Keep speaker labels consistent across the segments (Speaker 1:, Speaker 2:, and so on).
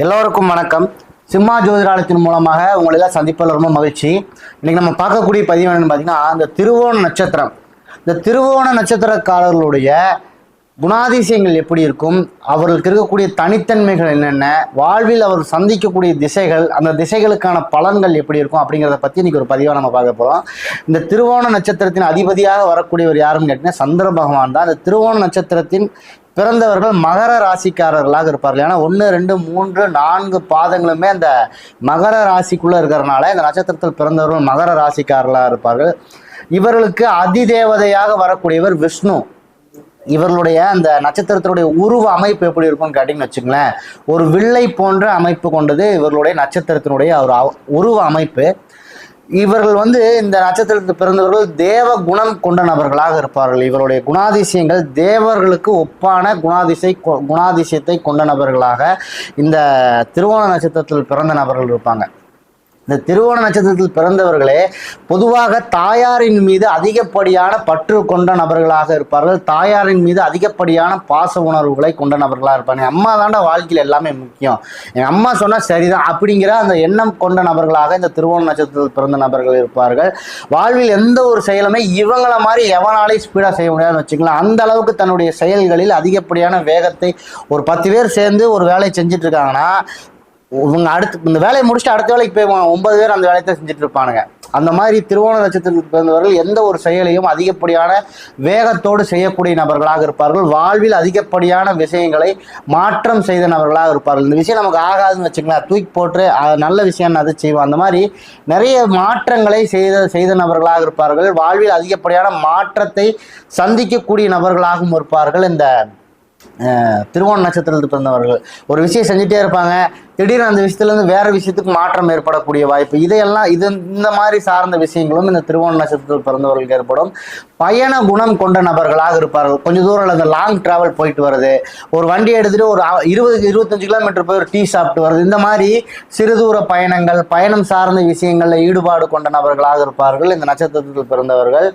Speaker 1: எல்லோருக்கும் வணக்கம். சிம்மா ஜோதிடாலயத்தின் மூலமாக உங்களை எல்லாம் சந்திப்பதில் ரொம்ப மகிழ்ச்சி. இன்னைக்கு நம்ம பார்க்கக்கூடிய பதிவு என்னென்னு பார்த்தீங்கன்னா அந்த திருவோண நட்சத்திரம். இந்த திருவோண நட்சத்திரக்காரர்களுடைய குணாதிசயங்கள் எப்படி இருக்கும்? அவர்களுக்கு இருக்கக்கூடிய தனித்தன்மைகள் என்னென்ன? வாழ்வில் அவர் சந்திக்கக்கூடிய திசைகள் அந்த திசைகளுக்கான பலன்கள் எப்படி இருக்கும் அப்படிங்கிறத பற்றி இன்னைக்கு ஒரு பதிவாக நம்ம பார்க்க போகிறோம் இந்த திருவோண நட்சத்திரத்தின் அதிபதியாக வரக்கூடியவர் யாருன்னு கேட்டிங்கன்னா சந்திர பகவான் தான். அந்த திருவோண நட்சத்திரத்தின் பிறந்தவர்கள் மகர ராசிக்காரர்களாக இருப்பார்கள். ஏன்னா ஒன்று ரெண்டு மூன்று நான்கு பாதங்களுமே அந்த மகர ராசிக்குள்ளே இருக்கிறனால இந்த நட்சத்திரத்தில் பிறந்தவர்கள் மகர ராசிக்காரர்களாக இருப்பார்கள். இவர்களுக்கு அதிதேவதையாக வரக்கூடியவர் விஷ்ணு. இவர்களுடைய அந்த நட்சத்திரத்தினுடைய உருவ அமைப்பு எப்படி இருக்கும்னு கேட்டிங்கன்னு வச்சுங்களேன் ஒரு வில்லை போன்ற அமைப்பு கொண்டது இவர்களுடைய நட்சத்திரத்தினுடைய ஒரு உருவ அமைப்பு. இவர்கள் வந்து இந்த நட்சத்திரத்தில் பிறந்தவர்கள் தேவ குணம் கொண்ட நபர்களாக இருப்பார்கள். இவருடைய குணாதிசயங்கள் தேவர்களுக்கு ஒப்பான குணாதிசை கொ- குணாதிசயத்தை கொண்ட நபர்களாக இந்த திருவோண நட்சத்திரத்தில் பிறந்த நபர்கள் இருப்பாங்க. இந்த திருவோண நட்சத்திரத்தில் பிறந்தவர்களே பொதுவாக தாயாரின் மீது அதிகப்படியான பற்று கொண்ட நபர்களாக இருப்பார்கள். தாயாரின் மீது அதிகப்படியான பாச உணர்வுகளை கொண்ட நபர்களாக இருப்பாங்க. அம்மா தாண்டா வாழ்க்கையில் எல்லாமே முக்கியம். என் அம்மா சொன்னால் சரிதான். அப்படிங்கிற அந்த எண்ணம் கொண்ட நபர்களாக இந்த திருவோண நட்சத்திரத்தில் பிறந்த நபர்கள் இருப்பார்கள். வாழ்வில் எந்த ஒரு செயலுமே இவங்கள மாதிரி எவனாலையும் ஸ்பீடாக செய்ய முடியாதுன்னு வச்சுக்கலாம் அந்த அளவுக்கு தன்னுடைய செயல்களில் அதிகப்படியான வேகத்தை ஒரு பத்து பேர் சேர்ந்து ஒரு வேலையை செஞ்சுட்டு இருக்காங்கன்னா இவங்க அடுத்து இந்த வேலையை முடிச்சுட்டு அடுத்த வேலைக்கு போய் ஒன்பது பேர் அந்த வேலையை தான் செஞ்சுட்டு இருப்பானுங்க. அந்த மாதிரி திருவோண நட்சத்திரத்தில் பிறந்தவர்கள் எந்த ஒரு செயலையும் அதிகப்படியான வேகத்தோடு செய்யக்கூடிய நபர்களாக இருப்பார்கள். வாழ்வில் அதிகப்படியான விஷயங்களை மாற்றம் செய்த நபர்களாக இருப்பார்கள். இந்த விஷயம் நமக்கு ஆகாதுன்னு வச்சுக்கலாம் தூக்கி போட்டு நல்ல விஷயம் அதை செய்வோம். அந்த மாதிரி நிறைய மாற்றங்களை செய்த செய்த நபர்களாக இருப்பார்கள். வாழ்வில் அதிகப்படியான மாற்றத்தை சந்திக்கக்கூடிய நபர்களாகவும் இருப்பார்கள். இந்த திருவோண நட்சத்திரத்தில் பிறந்தவர்கள். ஒரு விஷயம் செஞ்சுட்டே இருப்பாங்க. திடீர்னு அந்த விஷயத்துலேருந்து வேற விஷயத்துக்கு மாற்றம் ஏற்படக்கூடிய வாய்ப்பு. இதையெல்லாம் இது இந்த மாதிரி சார்ந்த விஷயங்களும் இந்த திருவோண நட்சத்திரத்தில் பிறந்தவர்களுக்கு ஏற்படும். பயண குணம் கொண்ட நபர்களாக இருப்பார்கள். கொஞ்சம் தூரம் அந்த லாங் டிராவல் போயிட்டு வருது. ஒரு வண்டி எடுத்துகிட்டு ஒரு இருபது இருபத்தஞ்சு கிலோமீட்டர் போய் ஒரு டீ சாப்பிட்டு வருது. இந்த மாதிரி சிறு தூர பயணங்கள் பயணம் சார்ந்த விஷயங்களில் ஈடுபாடு கொண்ட நபர்களாக இருப்பார்கள் இந்த நட்சத்திரத்தில் பிறந்தவர்கள்.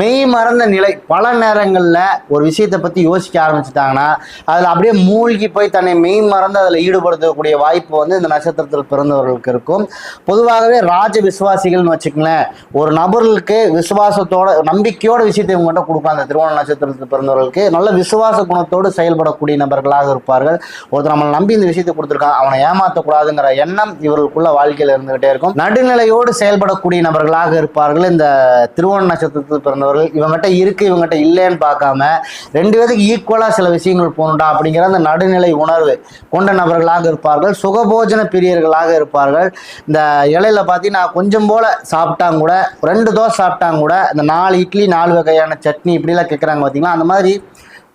Speaker 1: மெய் மறந்த நிலை பல நேரங்களில் ஒரு விஷயத்தை பற்றி யோசிக்க ஆரம்பிச்சிட்டாங்கன்னா அதில் அப்படியே மூழ்கி போய் தன்னை மெய் மறந்து அதில் ஈடுபடுத்தக்கூடிய வாய்ப்பு வந்து இந்த நட்சத்திரத்தில் பிறந்தவர்களுக்கு இருக்கும். பொதுவாகவே ராஜ விசுவாசிகள்னு வச்சுக்கங்களேன் ஒரு நபர்களுக்கு விசுவாசத்தோட நம்பிக்கையோட விஷயத்தை இவங்ககிட்ட கொடுப்பாங்க. அந்த திருவோண நட்சத்திரத்தில் பிறந்தவர்களுக்கு நல்ல விசுவாச குணத்தோடு செயல்படக்கூடிய நபர்களாக இருப்பார்கள். ஒருத்தர் நம்மளை நம்பி இந்த விஷயத்தை கொடுத்துருக்கான் அவனை ஏமாற்றக்கூடாதுங்கிற எண்ணம் இவர்களுக்குள்ள வாழ்க்கையில் இருந்துகிட்டே இருக்கும். நடுநிலையோடு செயல்படக்கூடிய நபர்களாக இருப்பார்கள். இந்த திருவோண நட்சத்திரத்தில் பிறந்தவர்கள் இவங்ககிட்ட இருக்கு இவங்ககிட்ட இல்லைன்னு பார்க்காம ரெண்டு பேருக்கு ஈக்குவலாக சில விஷயங்கள் போகணுண்டா அப்படிங்கிற அந்த நடுநிலை உணர்வு கொண்ட நபர்களாக இருப்பார்கள். சுகபோஜன பிரியர்களாக இருப்பார்கள். இந்த இலையில் பார்த்தீங்கன்னா கொஞ்சம் போல சாப்பிட்டாங்க கூட ரெண்டு தோசை சாப்பிட்டாங்க கூட இந்த நாலு இட்லி நாலு வகையான சட்னி இப்படிலாம் கேட்குறாங்க பார்த்தீங்களா அந்த மாதிரி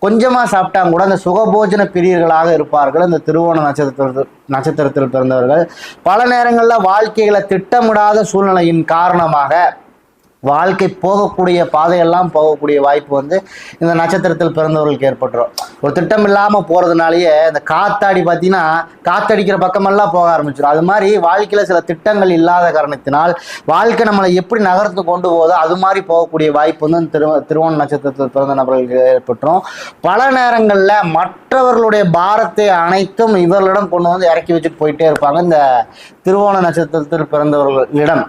Speaker 1: கொஞ்சமாக சாப்பிட்டாங்க கூட அந்த சுகபோஜன பிரியர்களாக இருப்பார்கள். இந்த திருவோண நட்சத்திரத்தில் நட்சத்திரத்தில் பிறந்தவர்கள். பல நேரங்களில் வாழ்க்கைகளை திட்டமிடாத சூழ்நிலையின் காரணமாக வாழ்க்கை போகக்கூடிய பாதையெல்லாம் போகக்கூடிய வாய்ப்பு வந்து இந்த நட்சத்திரத்தில் பிறந்தவர்களுக்கு ஏற்பட்டுரும். ஒரு திட்டம் இல்லாமல் போகிறதுனாலயே இந்த காத்தாடி பார்த்தீங்கன்னா காத்தடிக்கிற பக்கமெல்லாம் போக ஆரம்பிச்சிடும் அது மாதிரி வாழ்க்கையில் சில திட்டங்கள் இல்லாத காரணத்தினால் வாழ்க்கை நம்மளை எப்படி நகர்த்து கொண்டு போதோ அது மாதிரி போகக்கூடிய வாய்ப்பு வந்து திரு திருவோண நட்சத்திரத்தில் பிறந்த நபர்களுக்கு ஏற்பட்டுரும். பல நேரங்களில் மற்றவர்களுடைய பாரத்தை அனைத்தும் இவர்களிடம் கொண்டு வந்து இறக்கி வச்சுட்டு போயிட்டே இருப்பாங்க. இந்த திருவோண நட்சத்திரத்தில் பிறந்தவர்களிடம்.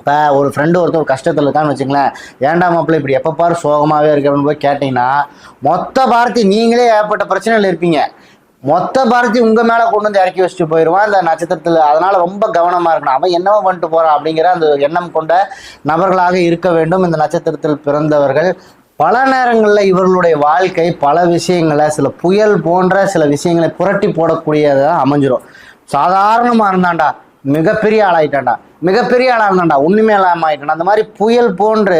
Speaker 1: இப்போ ஒரு ஃப்ரெண்டு ஒருத்தர் கஷ்டத்தில் இருக்கான்னு வச்சுங்களேன் ஏன்டா மாப்பிள்ளை இப்படி எப்போ பாரு சோகமாகவே இருக்கு அப்படின்னு போய் கேட்டிங்கன்னா மொத்த பாரதி நீங்களே ஏற்பட்ட பிரச்சனையில் இருப்பீங்க. மொத்த பாரதி உங்கள் மேலே கொண்டு வந்து இறக்கி வச்சுட்டு போயிடுவான் அந்த நட்சத்திரத்தில் அதனால் ரொம்ப கவனமாக இருக்கணும். அவன் என்னவோ பண்ணிட்டு போகிறான் அப்படிங்கிற அந்த எண்ணம் கொண்ட நபர்களாக இருக்க வேண்டும். இந்த நட்சத்திரத்தில் பிறந்தவர்கள் பல நேரங்களில் இவர்களுடைய வாழ்க்கை பல விஷயங்களை சில புயல் போன்ற சில விஷயங்களை புரட்டி போடக்கூடியதாக அமைஞ்சிரும். சாதாரணமாக இருந்தான்டா மிகப்பெரிய ஆளாயிட்டான்டா. மிகப்பெரிய ஆளாக இருந்தான்டா ஒன்றுமே இல்லாமல் ஆயிட்டான் அந்த மாதிரி புயல் போன்று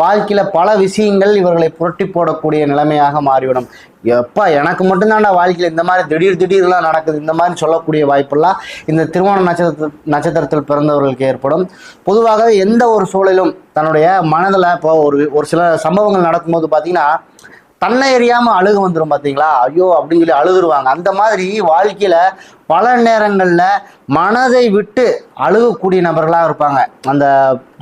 Speaker 1: வாழ்க்கையில் பல விஷயங்கள் இவர்களை புரட்டி போடக்கூடிய நிலைமையாக மாறிவிடும். எப்பா எனக்கு மட்டும்தான்டா வாழ்க்கையில் இந்த மாதிரி திடீர் திடீர்லாம் நடக்குது. இந்த மாதிரி சொல்லக்கூடிய வாய்ப்பெல்லாம் இந்த திருமண நட்சத்திர நட்சத்திரத்தில் பிறந்தவர்களுக்கு ஏற்படும். பொதுவாகவே எந்த ஒரு சூழலும் தன்னுடைய மனதில் இப்போ ஒரு ஒரு சில சம்பவங்கள் நடக்கும்போது பார்த்தீங்கன்னா தன்னை எறியாம அழுக வந்துடும் பார்த்தீங்களா ஐயோ அப்படின்னு சொல்லி அழுதுருவாங்க. அந்த மாதிரி வாழ்க்கையில பல நேரங்களில் மனதை விட்டு அழுகக்கூடிய நபர்களாக இருப்பாங்க. அந்த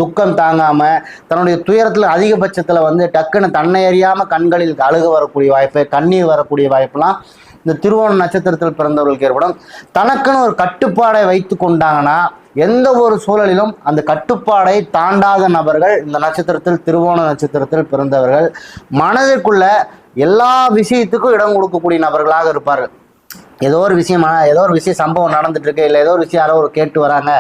Speaker 1: துக்கம் தாங்காமல் தன்னுடைய துயரத்தில் அதிகபட்சத்தில் வந்து டக்குன்னு தன்னை அறியாமல் கண்களில் அழுக வரக்கூடிய வாய்ப்பு கண்ணீர் வரக்கூடிய வாய்ப்புலாம் இந்த திருவோண நட்சத்திரத்தில் பிறந்தவர்களுக்கு ஏற்படும். தனக்குன்னு ஒரு கட்டுப்பாடை வைத்து கொண்டாங்கன்னா எந்த ஒரு சூழலிலும் அந்த கட்டுப்பாடை தாண்டாத நபர்கள் இந்த நட்சத்திரத்தில் திருவோண நட்சத்திரத்தில் பிறந்தவர்கள் மனதிற்குள்ள எல்லா விஷயத்துக்கும் இடம் கொடுக்கக்கூடிய நபர்களாக இருப்பார்கள். ஏதோ ஒரு விஷயமா ஏதோ ஒரு விஷயம் சம்பவம் நடந்துட்டு இருக்கு இல்லை ஏதோ ஒரு விஷயம் யாரோ ஒரு கேட்டு வராங்க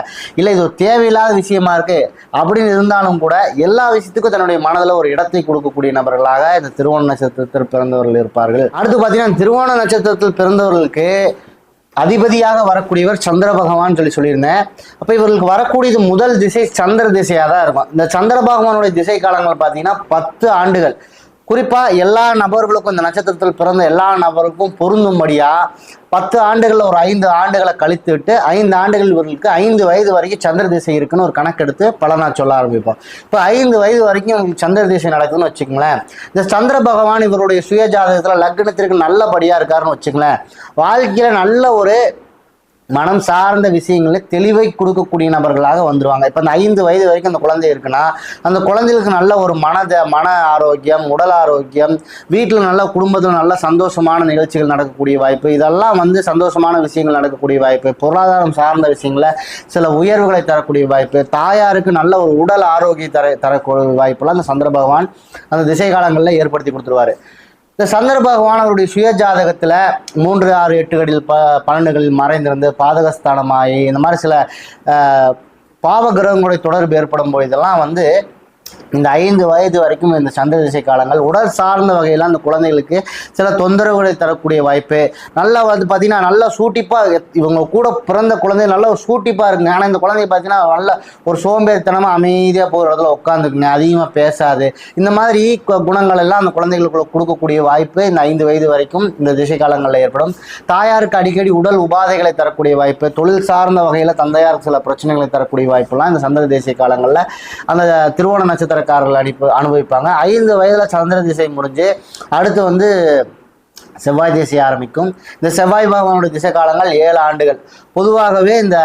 Speaker 1: இல்லை இது ஒரு தேவையில்லாத விஷயமா இருக்கு அப்படின்னு இருந்தாலும் கூட எல்லா விஷயத்துக்கும் தன்னுடைய மனதில் ஒரு இடத்தை கொடுக்கக்கூடிய நபர்களாக இந்த திருவோண நட்சத்திரத்தில் பிறந்தவர்கள் இருப்பார்கள். அடுத்து பார்த்தீங்கன்னா திருவோண நட்சத்திரத்தில் பிறந்தவர்களுக்கு அதிபதியாக வரக்கூடியவர் சந்திர பகவான் சொல்லி சொல்லியிருந்தேன். அப்போ இவர்களுக்கு வரக்கூடியது முதல் திசை சந்திர திசையாக தான் இருக்கும். இந்த சந்திர பகவானுடைய திசை காலங்கள் பார்த்தீங்கன்னா பத்து ஆண்டுகள். குறிப்பாக எல்லா நபர்களுக்கும் இந்த நட்சத்திரத்தில் பிறந்த எல்லா நபருக்கும் பொருந்தும்படியாக பத்து ஆண்டுகளில் ஒரு ஐந்து ஆண்டுகளை கழித்து விட்டு ஐந்து ஆண்டுகள் இவர்களுக்கு ஐந்து வயது வரைக்கும் சந்திர திசை இருக்குன்னு ஒரு கணக்கெடுத்து பலனா சொல்ல ஆரம்பிப்போம். இப்போ ஐந்து வயது வரைக்கும் சந்திர திசை நடக்குதுன்னு வச்சுக்கங்களேன். இந்த சந்திர பகவான் இவருடைய சுய ஜாதகத்தில் லக்னத்திற்கு நல்லபடியாக இருக்காருன்னு வச்சுங்களேன் வாழ்க்கையில் நல்ல ஒரு மனம் சார்ந்த விஷயங்களில் தெளிவை கொடுக்கக்கூடிய நபர்களாக வந்துருவாங்க. இப்போ அந்த ஐந்து வயது வரைக்கும் அந்த குழந்தை இருக்குன்னா அந்த குழந்தைகளுக்கு நல்ல ஒரு மனத மன ஆரோக்கியம் உடல் ஆரோக்கியம் வீட்டில் நல்ல குடும்பத்தில் நல்ல சந்தோஷமான நிகழ்ச்சிகள் நடக்கக்கூடிய வாய்ப்பு இதெல்லாம் வந்து சந்தோஷமான விஷயங்கள் நடக்கக்கூடிய வாய்ப்பு பொருளாதாரம் சார்ந்த விஷயங்கள சில உயர்வுகளை தரக்கூடிய வாய்ப்பு தாயாருக்கு நல்ல ஒரு உடல் ஆரோக்கியம் தர தரக்கூடிய வாய்ப்புலாம் அந்த சந்திர பகவான் அந்த திசை காலங்களில் ஏற்படுத்தி கொடுத்துருவாரு. இந்த சந்திர பகவானவருடைய சுய ஜாதகத்தில் மூன்று ஆறு எட்டுகளில் ப பன்னெண்டுகளில் மறைந்திருந்து பாதகஸ்தானமாயி இந்த மாதிரி சில பாவ கிரகங்களுடைய தொடர்பு ஏற்படும் பொழுதெல்லாம் வந்து இந்த ஐந்து வயது வரைக்கும் இந்த சந்திர திசை காலங்கள் உடல் சார்ந்த வகையில் அந்த குழந்தைகளுக்கு சில தொந்தரவுகளை தரக்கூடிய வாய்ப்பு. நல்லா வந்து பார்த்தீங்கன்னா நல்லா சூட்டிப்பாக இவங்க கூட பிறந்த குழந்தை நல்ல ஒரு சூட்டிப்பாக இருக்குங்க. ஆனால் இந்த குழந்தைய பார்த்தீங்கன்னா நல்ல ஒரு சோம்பேறித்தனமாக அமைதியாக போகிற இடத்துல உட்காந்துக்குங்க அதிகமாக பேசாது. இந்த மாதிரி குணங்கள் எல்லாம் அந்த குழந்தைகளுக்குள்ள கொடுக்கக்கூடிய வாய்ப்பு இந்த ஐந்து வயது வரைக்கும் இந்த திசை காலங்களில் ஏற்படும். தாயாருக்கு அடிக்கடி உடல் உபாதைகளை தரக்கூடிய வாய்ப்பு. தொழில் சார்ந்த வகையில் தந்தையாருக்கு சில பிரச்சனைகளை தரக்கூடிய வாய்ப்புலாம் இந்த சந்திர தேசிய காலங்களில். அந்த திருவோண நட்சத்திரக்காரர்கள் அனுப்பி அனுபவிப்பாங்க. ஐந்து வயதில் சந்திர திசை முடிஞ்சு அடுத்து வந்து செவ்வாய் திசை ஆரம்பிக்கும். இந்த செவ்வாய் பகவானுடைய திசை காலங்கள் ஏழு ஆண்டுகள். பொதுவாகவே இந்த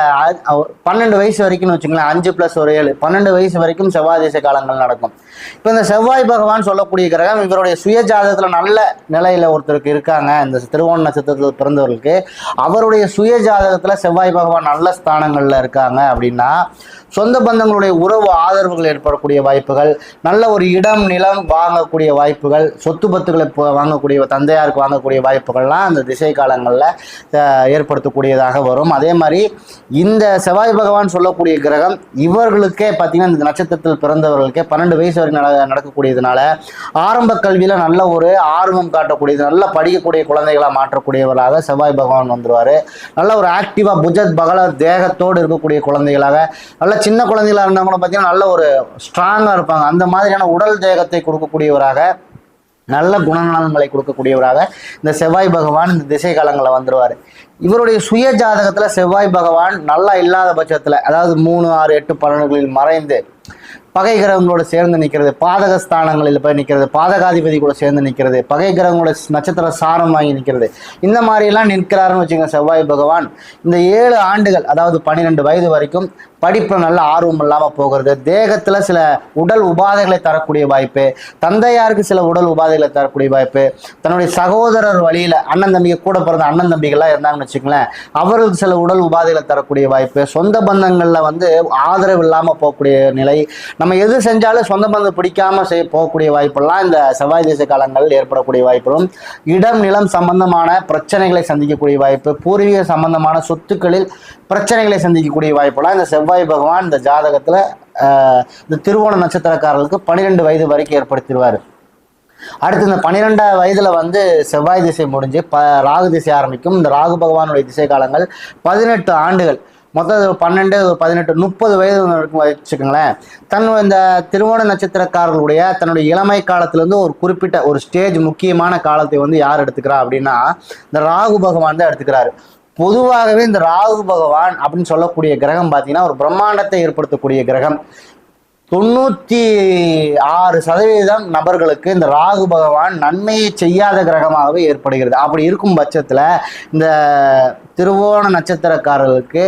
Speaker 1: பன்னெண்டு வயசு வரைக்கும்னு வச்சுங்களேன் அஞ்சு ப்ளஸ் ஒரு ஏழு. பன்னெண்டு வயசு வரைக்கும் செவ்வாய் திசை காலங்கள் நடக்கும். இப்போ இந்த செவ்வாய் பகவான் சொல்லக்கூடிய கிரகம் இவருடைய சுய ஜாதகத்தில் நல்ல நிலையில் ஒருத்தருக்கு இருக்காங்க. இந்த திருவோண நட்சத்திரத்தில் பிறந்தவர்களுக்கு அவருடைய சுய ஜாதகத்தில் செவ்வாய் பகவான் நல்ல ஸ்தானங்களில் இருக்காங்க அப்படின்னா சொந்த பந்தங்களுடைய உறவு ஆதரவுகள் ஏற்படக்கூடிய வாய்ப்புகள் நல்ல ஒரு இடம் நிலம் வாங்கக்கூடிய வாய்ப்புகள் சொத்து பத்துக்களை வாங்கக்கூடிய தந்தையாருக்கு வாங்கக்கூடிய வாய்ப்புகள்லாம் அந்த திசை காலங்களில் ஏற்படுத்தக்கூடியதாக வரும். அதே மாதிரி இந்த செவ்வாய் பகவான் சொல்லக்கூடிய கிரகம் இவர்களுக்கே பார்த்தீங்கன்னா இந்த நட்சத்திரத்தில் பிறந்தவர்களுக்கே பன்னெண்டு வயசு வரைக்கும் நடக்கக்கூடியதுனால ஆரம்ப கல்வியில் நல்ல ஒரு ஆர்வம் காட்டக்கூடியது நல்ல படிக்கக்கூடிய குழந்தைகளாக மாற்றக்கூடியவர்களாக செவ்வாய் பகவான் வந்துருவாரு. நல்ல ஒரு ஆக்டிவாக புஜத் பகல தேகத்தோடு இருக்கக்கூடிய குழந்தைகளாக நல்ல சின்ன குழந்தைகளாக இருந்தவங்க கூட பார்த்தீங்கன்னா நல்ல ஒரு ஸ்ட்ராங்காக இருப்பாங்க. அந்த மாதிரியான உடல் தேகத்தை கொடுக்கக்கூடியவராக நல்ல குணநலன்களை கொடுக்கக்கூடியவராக இந்த செவ்வாய் பகவான் இந்த திசை காலங்களில் வந்துருவார். இவருடைய சுய ஜாதகத்தில் செவ்வாய் பகவான் நல்லா இல்லாத பட்சத்தில் அதாவது மூணு ஆறு எட்டு பன்னெண்டுகளில் மறைந்து பகை கிரகங்களோட சேர்ந்து நிற்கிறது பாதக ஸ்தானங்களில் போய் நிற்கிறது பாதகாதிபதி கூட சேர்ந்து நிற்கிறது பகை கிரகங்களோட நட்சத்திர சாரம் வாங்கி நிற்கிறது இந்த மாதிரிலாம் நிற்கிறாருன்னு வச்சுக்கோங்க செவ்வாய் பகவான். இந்த ஏழு ஆண்டுகள் அதாவது பன்னிரெண்டு வயது வரைக்கும் படிப்பில் நல்ல ஆர்வம் இல்லாமல் போகிறது தேகத்தில் சில உடல் உபாதைகளை தரக்கூடிய வாய்ப்பு தந்தையாருக்கு சில உடல் உபாதைகளை தரக்கூடிய வாய்ப்பு தன்னுடைய சகோதரர் வழியில் அண்ணன் தம்பிங்க கூட பிறந்த அண்ணன் தம்பிகள்லாம் இருந்தாங்கன்னு வச்சுக்கங்களேன் அவர்களுக்கு சில உடல் உபாதைகளை தரக்கூடிய வாய்ப்பு சொந்த பந்தங்களில் வந்து ஆதரவு இல்லாமல் போகக்கூடிய நிலை நம்ம எது செஞ்சாலும் சொந்த பந்தம் பிடிக்காமல் செய்ய போகக்கூடிய வாய்ப்பெல்லாம் இந்த செவ்வாய் தேச காலங்களில் ஏற்படக்கூடிய வாய்ப்புகளும் இடம் நிலம் சம்பந்தமான பிரச்சனைகளை சந்திக்கக்கூடிய வாய்ப்பு பூர்வீக சம்பந்தமான சொத்துக்களில் பிரச்சனைகளை சந்திக்கக்கூடிய வாய்ப்பெல்லாம் இந்த செவ்வாய் செவ்வாய் பகவான் இந்த ஜாதகத்தில் இந்த திருவோண நட்சத்திரக்காரர்களுக்கு பன்னிரெண்டு வயது வரைக்கும் ஏற்படுத்திடுவார். அடுத்து இந்த பன்னிரெண்டாம் வயதில் வந்து செவ்வாய் திசை முடிஞ்சு ப ராகு திசை ஆரம்பிக்கும். இந்த ராகு பகவானுடைய திசை காலங்கள் பதினெட்டு ஆண்டுகள். மொத்தம் பன்னெண்டு பதினெட்டு முப்பது வயது வரைக்கும் வச்சுக்கோங்களேன். தன் இந்த திருவோண நட்சத்திரக்காரர்களுடைய தன்னுடைய இளமை காலத்திலேருந்து ஒரு குறிப்பிட்ட ஒரு ஸ்டேஜ் முக்கியமான காலத்தை வந்து யார் எடுத்துக்கிறா அப்படின்னா இந்த ராகு பகவான் தான் எடுத்துக்கிறாரு. பொதுவாகவே இந்த ராகு பகவான் அப்படின்னு சொல்லக்கூடிய கிரகம் பார்த்தீங்கன்னா ஒரு பிரம்மாண்டத்தை ஏற்படுத்தக்கூடிய கிரகம். தொண்ணூற்றி ஆறு சதவீதம் நபர்களுக்கு இந்த ராகு பகவான் நன்மையை செய்யாத கிரகமாகவே ஏற்படுகிறது. அப்படி இருக்கும் பட்சத்தில் இந்த திருவோண நட்சத்திரக்காரர்களுக்கு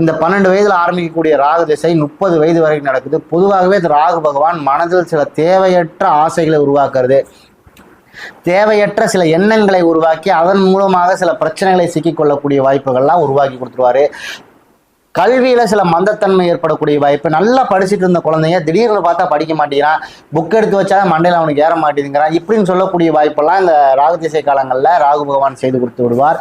Speaker 1: இந்த பன்னெண்டு வயதில் ஆரம்பிக்கக்கூடிய ராகு திசை முப்பது வயது வரைக்கும் நடக்குது. பொதுவாகவே இந்த ராகு பகவான் மனதில் சில தேவையற்ற ஆசைகளை உருவாக்குறது. தேவையற்ற சில எண்ணங்களை உருவாக்கி அதன் மூலமாக சில பிரச்சனைகளை சிக்கிக்கொள்ளக்கூடிய வாய்ப்புகள்லாம் உருவாக்கி கொடுத்துருவாரு. கல்வியில சில மந்தத்தன்மை ஏற்படக்கூடிய வாய்ப்பு. நல்லா படிச்சுட்டு இருந்த குழந்தைங்க திடீர்னு பார்த்தா படிக்க மாட்டேங்கிறான். புக் எடுத்து வச்சா மண்டையில் அவனுக்கு ஏற மாட்டேங்கிறான் இப்படின்னு சொல்லக்கூடிய வாய்ப்பெல்லாம் இந்த ராகு திசை காலங்களில் ராகு பகவான் செய்து கொடுத்து விடுவார்.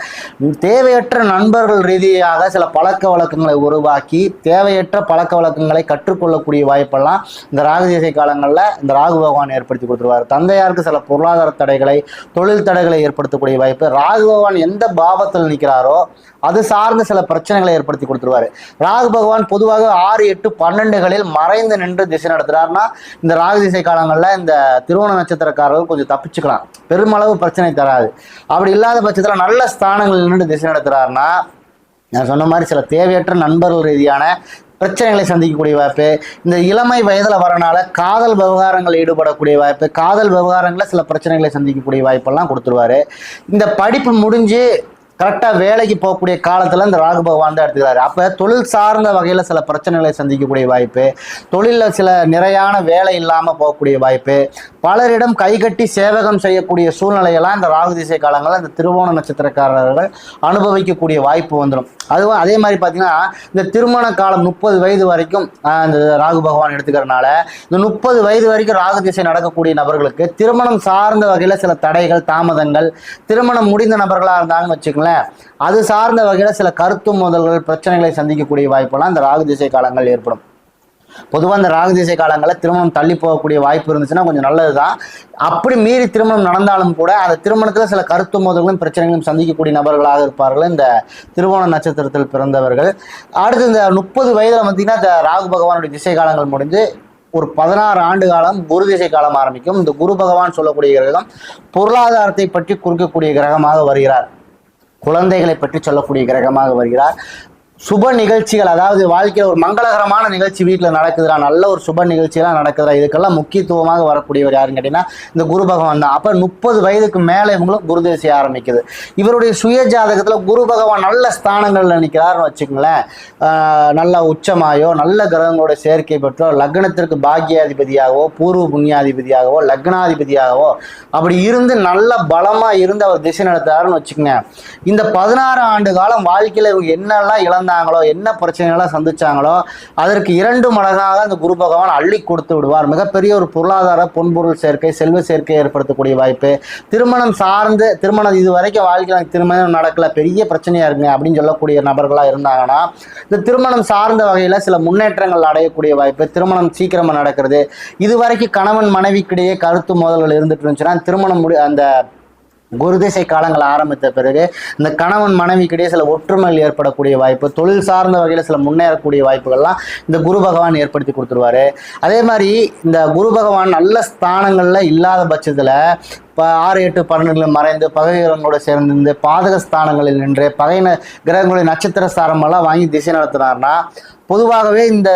Speaker 1: தேவையற்ற நண்பர்கள் ரீதியாக சில பழக்க வழக்கங்களை உருவாக்கி தேவையற்ற பழக்க வழக்கங்களை கற்றுக்கொள்ளக்கூடிய வாய்ப்பெல்லாம் இந்த ராகு திசை காலங்களில் இந்த ராகு பகவான் ஏற்படுத்தி கொடுத்துருவார். தந்தையாருக்கு சில பொருளாதார தடைகளை தொழில் தடைகளை ஏற்படுத்தக்கூடிய வாய்ப்பு. ராகு பகவான் எந்த பாவத்தில் நிற்கிறாரோ அது சார்ந்த சில பிரச்சனைகளை ஏற்படுத்தி கொடுத்துருவாரு. ராகு பகவான் பொதுவாக ஆறு எட்டு பன்னெண்டுகளில் மறைந்து நின்று திசை நடத்துறாருன்னா இந்த ராகு திசை காலங்களில் இந்த திருவோண நட்சத்திரக்காரர்கள் கொஞ்சம் தப்பிச்சுக்கலாம். பெருமளவு பிரச்சனை தராது. அப்படி இல்லாத பட்சத்தில் நல்ல ஸ்தானங்களில் நின்று திசை நடத்துறாருன்னா நான் சொன்ன மாதிரி சில தேவையற்ற நண்பர்கள் ரீதியான பிரச்சனைகளை சந்திக்கக்கூடிய வாய்ப்பு இந்த இளமை வயதில் வரனால காதல் விவகாரங்கள் ஈடுபடக்கூடிய வாய்ப்பு காதல் விவகாரங்களில் சில பிரச்சனைகளை சந்திக்கக்கூடிய வாய்ப்பெல்லாம் கொடுத்துருவாரு. இந்த படிப்பு முடிஞ்சு கரெக்டாக வேலைக்கு போகக்கூடிய காலத்தில் இந்த ராகு பகவான் தான் எடுத்துக்கிறாரு. அப்போ தொழில் சார்ந்த வகையில் சில பிரச்சனைகளை சந்திக்கக்கூடிய வாய்ப்பு தொழிலில் சில நிறையான வேலை இல்லாமல் போகக்கூடிய வாய்ப்பு பலரிடம் கைகட்டி சேவகம் செய்யக்கூடிய சூழ்நிலையெல்லாம் இந்த ராகு திசை காலங்களில் இந்த திருவோண நட்சத்திரக்காரர்கள் அனுபவிக்கக்கூடிய வாய்ப்பு வந்துடும் அதுவும் அதே மாதிரி பார்த்தீங்கன்னா இந்த திருமண காலம் முப்பது வயது வரைக்கும் இந்த ராகு பகவான் எடுத்துக்கிறனால இந்த முப்பது வயது வரைக்கும் ராகு திசை நடக்கக்கூடிய நபர்களுக்கு திருமணம் சார்ந்த வகையில் சில தடைகள் தாமதங்கள் திருமணம் முடிந்த நபர்களாக இருந்தாங்கன்னு வச்சுக்கோங்களேன் அது சார்ந்த வகையில் சில கருத்து முதல்கள் பிரச்சனைகளை சந்திக்கக்கூடிய வாய்ப்பெல்லாம் இந்த ராகு திசை காலங்கள் ஏற்படும். பொதுவாக இந்த ராகு திசை காலங்களில் திருமணம் தள்ளி போகக்கூடிய வாய்ப்பு இருந்துச்சுன்னா கொஞ்சம் நல்லது தான் அப்படி மீறி திருமணம் நடந்தாலும் கூட அந்த திருமணத்தில் சில கருத்து மோதல்களும் பிரச்சனைகளும் சந்திக்கக்கூடிய நபர்களாக இருப்பார்கள். இந்த திருவோண நட்சத்திரத்தில் பிறந்தவர்கள். அடுத்து இந்த முப்பது வயதில் பார்த்தீங்கன்னா இந்த ராகு பகவானுடைய திசை காலங்கள் முடிஞ்சு ஒரு பதினாறு ஆண்டு காலம் குரு திசை காலம் ஆரம்பிக்கும். இந்த குரு பகவான் சொல்லக்கூடிய கிரகம் பொருளாதாரத்தை பற்றி குறிக்கக்கூடிய கிரகமாக வருகிறார். குழந்தைகளை பற்றி சொல்லக்கூடிய கிரகமாக வருகிறார். சுப நிகழ்ச்சிகள் அதாவது வாழ்க்கையில் ஒரு மங்களகரமான நிகழ்ச்சி வீட்டில் நடக்குதுடா நல்ல ஒரு சுப நிகழ்ச்சியெல்லாம் நடக்குதுடா இதுக்கெல்லாம் முக்கியத்துவமாக வரக்கூடியவர் யாருன்னு கேட்டிங்கன்னா இந்த குரு பகவான் தான். அப்போ முப்பது வயதுக்கு மேலே இவங்களும் குரு தேசிய ஆரம்பிக்குது. இவருடைய சுய ஜாதகத்தில் குரு பகவான் நல்ல ஸ்தானங்களில் நிற்கிறாருன்னு வச்சுக்கோங்களேன். நல்ல உச்சமாயோ நல்ல கிரகங்களோட சேர்க்கை பெற்றோ லக்னத்திற்கு பாக்கியாதிபதியாகவோ பூர்வ புண்ணியாதிபதியாகவோ லக்னாதிபதியாகவோ அப்படி இருந்து நல்ல பலமாக இருந்து அவர் திசை நடத்துறாருன்னு வச்சுக்கோங்க. இந்த பதினாறு ஆண்டு காலம் வாழ்க்கையில் இவங்க என்னெல்லாம் இழந்து இழந்தாங்களோ என்ன பிரச்சனைகள்லாம் சந்திச்சாங்களோ அதற்கு இரண்டு மடங்காக அந்த குரு பகவான் அள்ளி கொடுத்து விடுவார். மிகப்பெரிய ஒரு பொருளாதார பொன்பொருள் சேர்க்கை செல்வ சேர்க்கை ஏற்படுத்தக்கூடிய வாய்ப்பு. திருமணம் சார்ந்து திருமணம் இது வரைக்கும் வாழ்க்கையில் திருமணம் நடக்கல பெரிய பிரச்சனையா இருக்குங்க அப்படின்னு சொல்லக்கூடிய நபர்களாக இருந்தாங்கன்னா இந்த திருமணம் சார்ந்த வகையில் சில முன்னேற்றங்கள் அடையக்கூடிய வாய்ப்பு திருமணம் சீக்கிரமாக நடக்கிறது. இது வரைக்கும் கணவன் மனைவிக்கிடையே கருத்து மோதல்கள் இருந்துட்டு இருந்துச்சுன்னா திருமணம் முடி அந்த குருதிசை காலங்கள் ஆரம்பித்த பிறகு இந்த கணவன் மனைவிக்கிடையே சில ஒற்றுமைகள் ஏற்படக்கூடிய வாய்ப்பு தொழில் சார்ந்த வகையில் சில முன்னேறக்கூடிய வாய்ப்புகள்லாம் இந்த குரு பகவான் ஏற்படுத்தி கொடுத்துருவாரு. அதே மாதிரி இந்த குரு பகவான் நல்ல ஸ்தானங்களில் இல்லாத பட்சத்தில் இப்போ ஆறு எட்டு பன்னெண்டுல மறைந்து பகை கிரகங்களோட சேர்ந்து பாதக ஸ்தானங்களில் நின்று பகை கிரகங்களுடைய நட்சத்திர ஸ்தானமெல்லாம் வாங்கி திசை நடத்துனார்னா பொதுவாகவே இந்த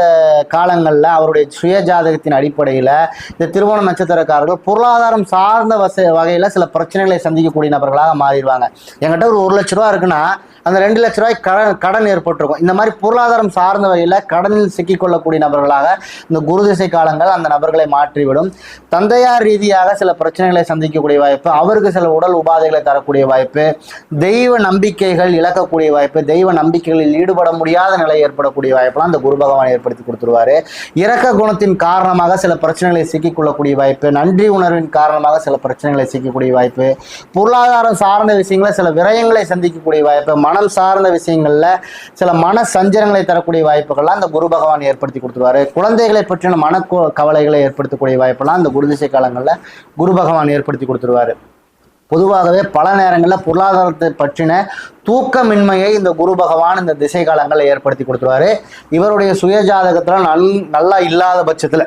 Speaker 1: காலங்களில் அவருடைய சுய ஜாதகத்தின் அடிப்படையில் இந்த திருவோண நட்சத்திரக்காரர்கள் பொருளாதாரம் சார்ந்த வச வகையில் சில பிரச்சனைகளை சந்திக்கக்கூடிய நபர்களாக மாறிடுவாங்க. என்கிட்ட ஒரு ஒரு லட்ச ரூபா இருக்குன்னா அந்த ரெண்டு லட்ச ரூபாய் கடன் கடன் ஏற்பட்டிருக்கும். இந்த மாதிரி பொருளாதாரம் சார்ந்த வகையில் கடனில் சிக்கிக்கொள்ளக்கூடிய நபர்களாக இந்த குரு திசை காலங்கள் அந்த நபர்களை மாற்றிவிடும். தந்தையார் ரீதியாக சில பிரச்சனைகளை சந்திக்கக்கூடிய வாய்ப்பு அவருக்கு சில உடல் உபாதைகளை தரக்கூடிய வாய்ப்பு தெய்வ நம்பிக்கைகள் இழக்கக்கூடிய வாய்ப்பு தெய்வ நம்பிக்கைகளில் ஈடுபட முடியாத நிலை ஏற்படக்கூடிய வாய்ப்பெல்லாம் அந்த குரு பகவான் ஏற்படுத்தி கொடுத்துருவாரு. இரக்க குணத்தின் காரணமாக சில பிரச்சனைகளை சிக்கிக்கொள்ளக்கூடிய வாய்ப்பு நன்றி உணர்வின் காரணமாக சில பிரச்சனைகளை சிக்கக்கூடிய வாய்ப்பு பொருளாதாரம் சார்ந்த விஷயங்களில் சில விரயங்களை சந்திக்கக்கூடிய வாய்ப்பு மனம் சார்ந்த விஷயங்கள்ல சில மன சஞ்சலங்களை தரக்கூடிய வாய்ப்புகள்லாம் அந்த குரு பகவான் ஏற்படுத்தி கொடுத்துருவாரு. குழந்தைகளை பற்றின மன கவலைகளை ஏற்படுத்தக்கூடிய வாய்ப்பெல்லாம் அந்த குரு திசை காலங்களில் குரு பகவான் ஏற்படுத்தி கொடுத்துருவாரு. பொதுவாகவே பல நேரங்களில் பொருளாதாரத்தை பற்றின தூக்கமின்மையை இந்த குரு பகவான் இந்த திசை காலங்களில் ஏற்படுத்தி கொடுத்துருவாரு. இவருடைய சுயஜாதகத்தில் நல் நல்லா இல்லாத பட்சத்தில்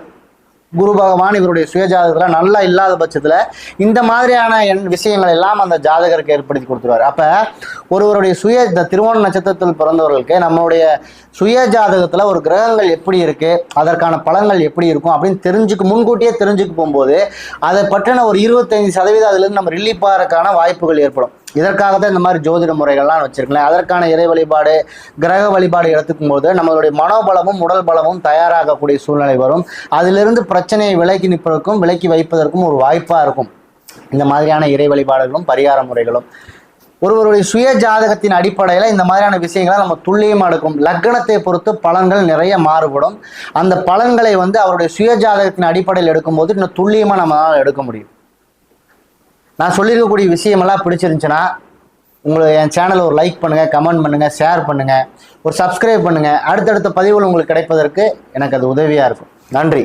Speaker 1: குரு பகவான் இவருடைய சுயஜாதகத்தில் நல்லா இல்லாத பட்சத்தில் இந்த மாதிரியான எண் விஷயங்கள் எல்லாம் அந்த ஜாதகருக்கு ஏற்படுத்தி கொடுத்துருவாரு. அப்போ ஒருவருடைய சுய இந்த திருவோண நட்சத்திரத்தில் பிறந்தவர்களுக்கு நம்மளுடைய சுய ஜாதகத்தில் ஒரு கிரகங்கள் எப்படி இருக்கு அதற்கான பலன்கள் எப்படி இருக்கும் அப்படின்னு தெரிஞ்சுக்கு முன்கூட்டியே தெரிஞ்சுக்கு போகும்போது அதை பற்றின ஒரு இருபத்தைந்து சதவீதம் அதுலேருந்து நம்ம ரிலீஃப் ஆகிறதுக்கான வாய்ப்புகள் ஏற்படும். இதற்காக தான் இந்த மாதிரி ஜோதிட முறைகள்லாம் வச்சிருக்கலாம் அதற்கான இறை வழிபாடு கிரக வழிபாடு எடுத்துக்கும் போது நம்மளுடைய மனோபலமும் உடல் பலமும் தயாராகக்கூடிய சூழ்நிலை வரும். அதிலிருந்து பிரச்சனையை விலக்கி நிற்பதற்கும் விலக்கி வைப்பதற்கும் ஒரு வாய்ப்பாக இருக்கும். இந்த மாதிரியான இறை வழிபாடுகளும் பரிகார முறைகளும். ஒருவருடைய சுய ஜாதகத்தின் அடிப்படையில் இந்த மாதிரியான விஷயங்களை நம்ம துல்லியமாக எடுக்கும். லக்னத்தை பொறுத்து பலன்கள் நிறைய மாறுபடும். அந்த பலன்களை வந்து அவருடைய சுய ஜாதகத்தின் அடிப்படையில் எடுக்கும்போது இன்னும் துல்லியமாக நம்மளால் எடுக்க முடியும். நான் சொல்லியிருக்கக்கூடிய விஷயமெல்லாம் பிடிச்சிருந்துச்சுன்னா உங்களை என் சேனலை ஒரு லைக் பண்ணுங்கள் கமெண்ட் பண்ணுங்கள் ஷேர் பண்ணுங்கள் ஒரு சப்ஸ்கிரைப் பண்ணுங்கள் அடுத்தடுத்த பதிவுகள் உங்களுக்கு கிடைப்பதற்கு எனக்கு அது உதவியாக இருக்கும். நன்றி.